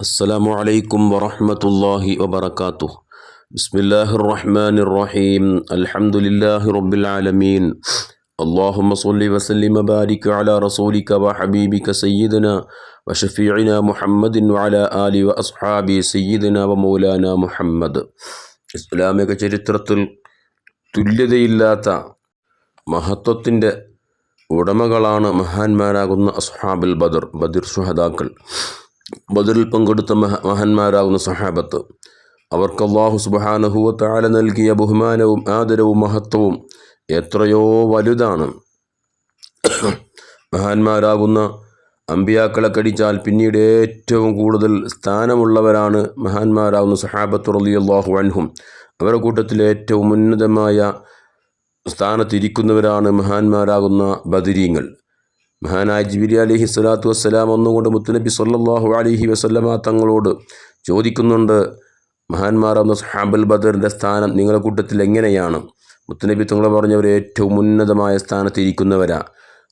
السلام عليكم ورحمة الله وبركاته بسم الله الرحمن الرحيم الحمد لله رب العالمين اللهم صل وسلم وبارك على رسولك وحبيبك سيدنا وشفيعنا محمد وعلى آله وأصحابه سيدنا ومولانا محمد ഇസ്ലാമിക ചരിത്രത്തിൽ തുല്യതയില്ലാത്ത മഹത്വത്തിൻ്റെ ഉടമകളാണ് മഹാന്മാരാകുന്ന അസ്ഹാബുൽ ബദർ ബദിർ സുഹദാക്കൾ ബദറിൽ പങ്കെടുത്ത മഹ മഹാന്മാരാകുന്ന സഹാബത്ത്. അവർക്ക് അള്ളാഹു സുബാനഹുവത്താല നൽകിയ ബഹുമാനവും ആദരവും മഹത്വവും എത്രയോ വലുതാണ്. മഹാന്മാരാകുന്ന അമ്പിയാക്കളെ കടിച്ചാൽ പിന്നീട് ഏറ്റവും കൂടുതൽ സ്ഥാനമുള്ളവരാണ് മഹാന്മാരാകുന്ന സഹാബത്ത് അള്ളാഹു അൻഹും. അവരുടെ കൂട്ടത്തിൽ ഏറ്റവും ഉന്നതമായ സ്ഥാനത്തിരിക്കുന്നവരാണ് മഹാന്മാരാകുന്ന ബദിരീങ്ങൾ. മഹാനായ ജിബിരി അലിഹി സ്വലാത്തു വസ്സലാം ഒന്നുകൊണ്ട് മുത്തുനബി സല്ലാഹു അലിഹി വസ്ലമ തങ്ങളോട് ചോദിക്കുന്നുണ്ട് മഹാന്മാർ എന്ന സഹാബുൽ ബദറിന്റെ സ്ഥാനം നിങ്ങളുടെ കൂട്ടത്തിൽ എങ്ങനെയാണ്? മുത്തുനബി തങ്ങൾ പറഞ്ഞവർ ഏറ്റവും ഉന്നതമായ സ്ഥാനത്തിരിക്കുന്നവരാ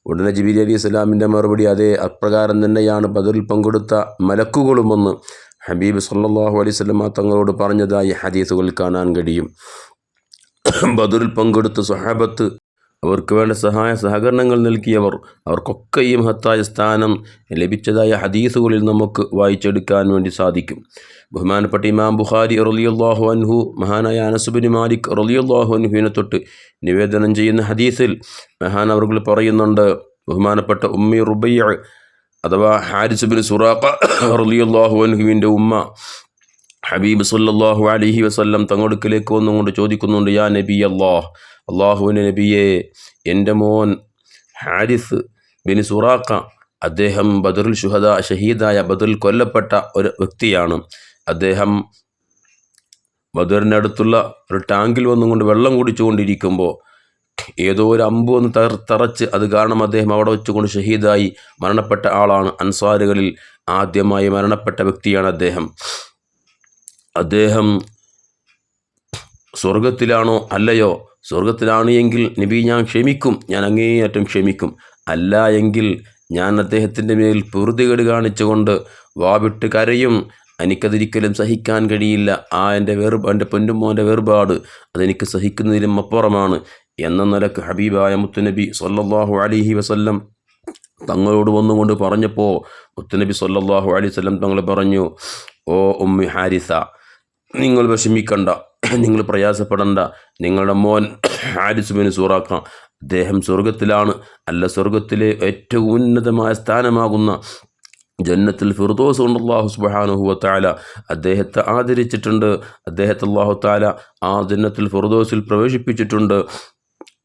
ഉടനെ ജിബിരി അലി ഇസ്ലാമിന്റെ മറുപടി അതേ അപ്രകാരം തന്നെയാണ് ബദറിൽ പങ്കെടുത്ത മലക്കുകളുമെന്ന് ഹബീബ് സല്ലാഹു അലൈഹി സ്വലമ തങ്ങളോട് പറഞ്ഞതായി ഹദീസുകൾ കാണാൻ കഴിയും. ബദറിൽ പങ്കെടുത്ത സഹാബത്ത് അവർക്ക് വേണ്ട സഹായ സഹകരണങ്ങൾ നൽകിയവർ അവർക്കൊക്കെ ഈ മഹത്തായ സ്ഥാനം ലഭിച്ചതായ ഹദീസുകളിൽ നമുക്ക് വായിച്ചെടുക്കാൻ വേണ്ടി സാധിക്കും. ബഹുമാനപ്പെട്ട ഇമാം ബുഖാരി റലിയുല്ലാഹു അൻഹു മഹാനായ അനസുബിൻ മാലിക് റലിയുല്ലാഹു അൻഹുവിനെ തൊട്ട് നിവേദനം ചെയ്യുന്ന ഹദീസിൽ മഹാൻ അവർ പറയുന്നുണ്ട് ബഹുമാനപ്പെട്ട ഉമ്മി റുബയ്യ അഥവാ ഹാരിസുബിൻ സുറാഖ റലിയുല്ലാഹു അൻഹുവിന്റെ ഉമ്മ ഹബീബ് സല്ലാഹു അലഹി വസ്ല്ലം തങ്ങടുക്കിലേക്ക് വന്നുകൊണ്ട് ചോദിക്കുന്നുണ്ട് യാ നബി അള്ളാഹ് അള്ളാഹുവിന്റെ നബിയെ എന്റെ മോൻ ഹാരിസ് ബിൻ സുറാഖ അദ്ദേഹം ബദറുൽ ഷുഹദ ഷഹീദായ ബദറിൽ കൊല്ലപ്പെട്ട ഒരു വ്യക്തിയാണ്. അദ്ദേഹം ബദറിനടുത്തുള്ള ഒരു ടാങ്കിൽ വന്നുകൊണ്ട് വെള്ളം കുടിച്ചുകൊണ്ടിരിക്കുമ്പോൾ ഏതോ ഒരു അമ്പ് ഒന്ന് തർ തറച്ച് അത് കാരണം അദ്ദേഹം അവിടെ വെച്ചുകൊണ്ട് ഷഹീദായി മരണപ്പെട്ട ആളാണ്. അൻസാറുകളിൽ ആദ്യമായി മരണപ്പെട്ട വ്യക്തിയാണ് അദ്ദേഹം. അദ്ദേഹം സ്വർഗത്തിലാണോ അല്ലയോ? സ്വർഗത്തിലാണ് എങ്കിൽ നബി ഞാൻ ക്ഷമിക്കും ഞാൻ അങ്ങേയറ്റം ക്ഷമിക്കും. അല്ല എങ്കിൽ ഞാൻ അദ്ദേഹത്തിന്റെ മേൽ പൊറുതികേട് കാണിച്ചുകൊണ്ട് വാവിട്ട് കരയും. എനിക്കതൊരിക്കലും സഹിക്കാൻ കഴിയില്ല. ആ എന്റെ വേർപാ എന്റെ പൊന്നുമോന്റെ വേർപാട് അതെനിക്ക് സഹിക്കുന്നതിലും അപ്പുറമാണ്. എന്ന നിലയ്ക്ക് ഹബീബായ മുത്തുനബി സല്ലാഹു അലിഹി വസല്ലം തങ്ങളോട് വന്നുകൊണ്ട് പറഞ്ഞപ്പോൾ മുത്തുനബി സല്ലാഹു അലൈഹി വല്ലം തങ്ങൾ പറഞ്ഞു ഓ ഉമ്മി ഹാരിസ നിങ്ങൾ വിഷമിക്കണ്ട നിങ്ങൾ പ്രയാസപ്പെടണ്ട. നിങ്ങളുടെ മോൻ ഹാരിസ് സൂറാക്കാം സൂറാക്ക അദ്ദേഹം സ്വർഗത്തിലാണ് അല്ല സ്വർഗത്തിലെ ഏറ്റവും ഉന്നതമായ സ്ഥാനമാകുന്ന ജന്നത്തിൽ ഫിർദോസ് കൊണ്ട് അള്ളാഹു സുബാനുഹുവ താല അദ്ദേഹത്തെ ആദരിച്ചിട്ടുണ്ട്. അദ്ദേഹത്തെ അള്ളാഹു താല ആ ജന്നത്തിൽ ഫിർദോസിൽ പ്രവേശിപ്പിച്ചിട്ടുണ്ട്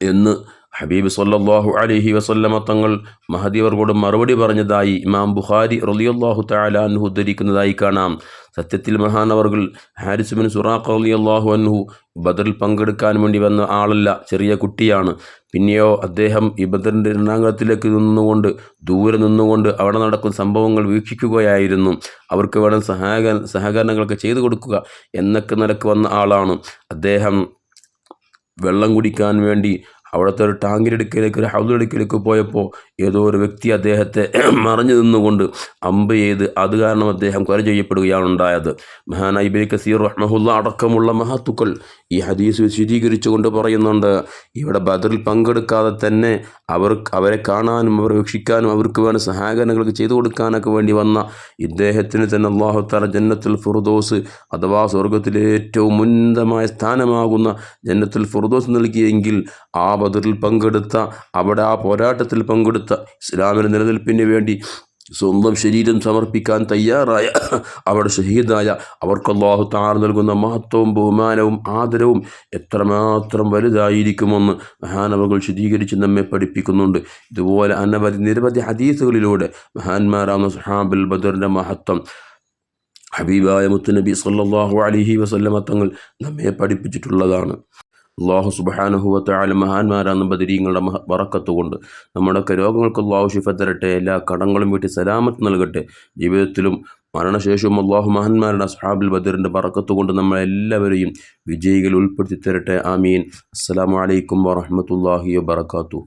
എന്ന് ഹബീബ് സല്ലാഹു അലഹി വസല്ലമ തങ്ങൾ മഹദിയവർക്കോട് മറുപടി പറഞ്ഞതായി ഇമാം ബുഖാരി റലിയല്ലാഹു താലാൻഹു ഉദ്ധരിക്കുന്നതായി കാണാം. സത്യത്തിൽ മഹാനവർകൾ ഹാരിസ് ബിൻ സുറാഖ് റലിയല്ലാഹു അൻഹു ബദറിൽ പങ്കെടുക്കാൻ വേണ്ടി വന്ന ആളല്ല ചെറിയ കുട്ടിയാണ്. പിന്നെയോ അദ്ദേഹം ഈ ബദറിന്റെ രണാങ്കത്തിലേക്ക് നിന്നുകൊണ്ട് ദൂരെ നിന്നുകൊണ്ട് അവിടെ നടക്കുന്ന സംഭവങ്ങൾ വീക്ഷിക്കുകയായിരുന്നു. അവർക്ക് വേണം സഹായ സഹകരണങ്ങളൊക്കെ ചെയ്തു കൊടുക്കുക എന്നൊക്കെ നിലയ്ക്ക് വന്ന ആളാണ്. അദ്ദേഹം വെള്ളം കുടിക്കാൻ വേണ്ടി അവിടുത്തെ ഒരു ടാങ്കിന്റെ ഇടുക്കിലേക്ക് ഒരു ഹൗദിനടുക്കലേക്ക് പോയപ്പോൾ ഏതോ ഒരു വ്യക്തി അദ്ദേഹത്തെ മറഞ്ഞു നിന്നുകൊണ്ട് അമ്പ് ചെയ്ത് അത് കാരണം അദ്ദേഹം കൊല ചെയ്യപ്പെടുകയാണ് ഉണ്ടായത്. മഹാന ഇബിൻ കസീർ റഹ്മഹുല്ല അടക്കമുള്ള മഹത്തുക്കൾ ഈ ഹദീസ് വിശദീകരിച്ചുകൊണ്ട് പറയുന്നുണ്ട് ഇവിടെ ബദറിൽ പങ്കെടുക്കാതെ തന്നെ അവർ അവരെ കാണാനും അവരെ വീക്ഷിക്കാനും അവർക്ക് വേണ്ട സഹായകരണങ്ങൾക്ക് ചെയ്തു കൊടുക്കാനൊക്കെ വേണ്ടി വന്ന ഇദ്ദേഹത്തിന് തന്നെ അള്ളാഹു താല ജന്നത്തുൽ ഫുർദോസ് അഥവാ സ്വർഗത്തിലെ ഏറ്റവും ഉന്നതമായ സ്ഥാനമാകുന്ന ജന്നത്തുൽ ഫുർദോസ് നൽകിയെങ്കിൽ ആ ബദറിൽ പങ്കെടുത്ത അവിടെ ആ പോരാട്ടത്തിൽ പങ്കെടുത്ത ഇസ്ലാമിന്റെ നിലനിൽപ്പിന് വേണ്ടി സ്വന്തം ശരീരം സമർപ്പിക്കാൻ തയ്യാറായ അവിടെ ഷഹീദായ അവർക്ക് അള്ളാഹു താർ നൽകുന്ന മഹത്വവും ബഹുമാനവും ആദരവും എത്രമാത്രം വലുതായിരിക്കുമെന്ന് മഹാനവകൾ ശുദ്ധീകരിച്ച് നമ്മെ പഠിപ്പിക്കുന്നുണ്ട്. ഇതുപോലെ അനവധി നിരവധി ഹദീസുകളിലൂടെ മഹാന്മാരാണ് സുഹാബിൽ ബദറിന്റെ മഹത്വം. ഹബീബായ മുത്തുനബി സല്ലാഹു അലഹി വസല്ലമ തങ്ങൾ നമ്മെ പഠിപ്പിച്ചിട്ടുള്ളതാണ്. അള്ളാഹു സുബാനുഹുവത്തായാലും മഹാന്മാരാന്ന ബദരീങ്ങളുടെ വറക്കത്തുകൊണ്ട് നമ്മുടെയൊക്കെ രോഗങ്ങൾക്ക് അള്ളാഹു ഷിഫ തരട്ടെ എല്ലാ കടങ്ങളും വീട്ടി സലാമത്ത് നൽകട്ടെ. ജീവിതത്തിലും മരണശേഷവും അള്ളാഹു മഹാന്മാരുടെ അസ്ഹാബുൽ ബദറിന്റെ പറക്കത്തുകൊണ്ട് നമ്മളെല്ലാവരെയും വിജയികൾ ഉൾപ്പെടുത്തി തരട്ടെ. ആമീൻ. അസ്സാം വലൈക്കും വാഹമത്തല്ലാഹി വാത്തു